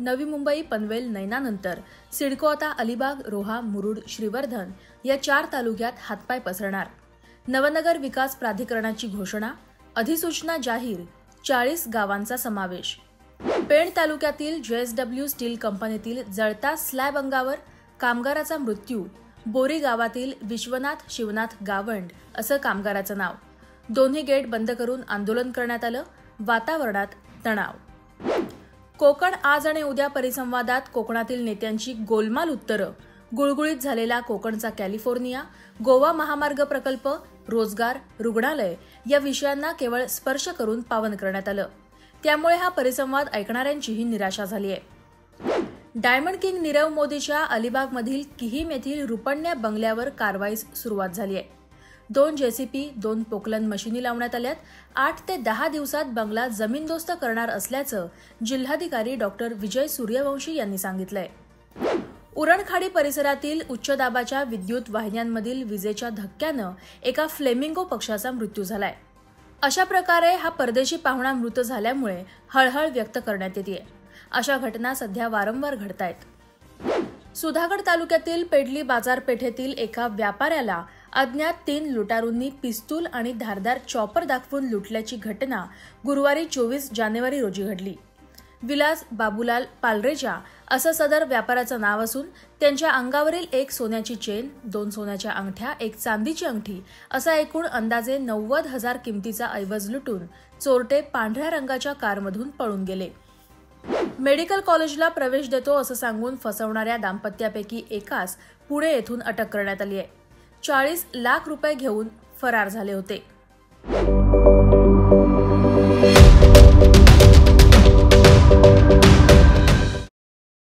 नवी मुंबई पनवेल नैनानंतर सिडको आता अलिबाग रोहा मुरुड श्रीवर्धन या चार तालुक्यात हातपाय पसरणार. नवनगर विकास प्राधिकरणाची घोषणा अधिसूचना जाहीर चाळीस गावांचा समावेश. पेण तालुक्यातील जेएसडब्ल्यू स्टील कंपनीतील जळता स्लॅब अंगावर कामगाराचा मृत्यू बोरी गावातील विश्वनाथ शिवनाथ गावंड असं कामगाराचं नाव. दोन्ही गेट बंद करून आंदोलन करण्यात आलं वातावरणात तणाव. कोकण आज आणि उद्या परिसंवादात कोकणातील नेत्यांची गोलमाल उत्तरं. गुळगुळीत झालेला कोकणचा कॅलिफोर्निया गोवा महामार्ग प्रकल्प रोजगार रुग्णालय या विषयांना केवळ स्पर्श करून पावन करण्यात आलं. त्यामुळे हा परिसंवाद ऐकणाऱ्यांचीही निराशा झाली आहे डायमंड किंग नीरव मोदीच्या अलिबागमधील किहीम येथील रुपण्या बंगल्यावर कारवाईस सुरुवात झाली आहे दोन जेसीपी दोन पोकलन मशिनी लावण्यात आल्यात. आठ ते दहा दिवसात बंगला जमीनदोस्त करणार असल्याचं जिल्हाधिकारी डॉक्टर विजय सूर्यवंशी यांनी सांगितलंय. उरणखाडी परिसरातील उच्च दाबाच्या विद्युत वाहिन्यांमधील विजेच्या धक्क्यानं एका फ्लेमिंगो पक्षाचा मृत्यू झालाय. अशा प्रकारे हा परदेशी पाहुणा मृत झाल्यामुळे हळहळ व्यक्त करण्यात येते अशा घटना सध्या वारंवार घडतायत. सुधागड तालुक्यातील पेडली बाजारपेठेतील एका व्यापाऱ्याला अज्ञात तीन लुटारूंनी पिस्तूल आणि धारदार चॉपर दाखवून लुटल्याची घटना गुरुवारी चोवीस जानेवारी रोजी घडली. विलास बाबूलाल पालरेजा असं सदर व्यापाराचं नाव असून त्यांच्या अंगावरील एक सोन्याची चेन दोन सोन्याच्या अंगठ्या एक चांदीची अंगठी असा एकूण अंदाजे नव्वद हजार किमतीचा ऐवज लुटून चोरटे पांढऱ्या रंगाच्या कारमधून पळून गेले. मेडिकल कॉलेजला प्रवेश देतो असं सांगून फसवणाऱ्या दाम्पत्यापैकी एकास पुणे येथून अटक करण्यात आली आहे. चाळीस लाख रुपये घेऊन फरार झाले होते.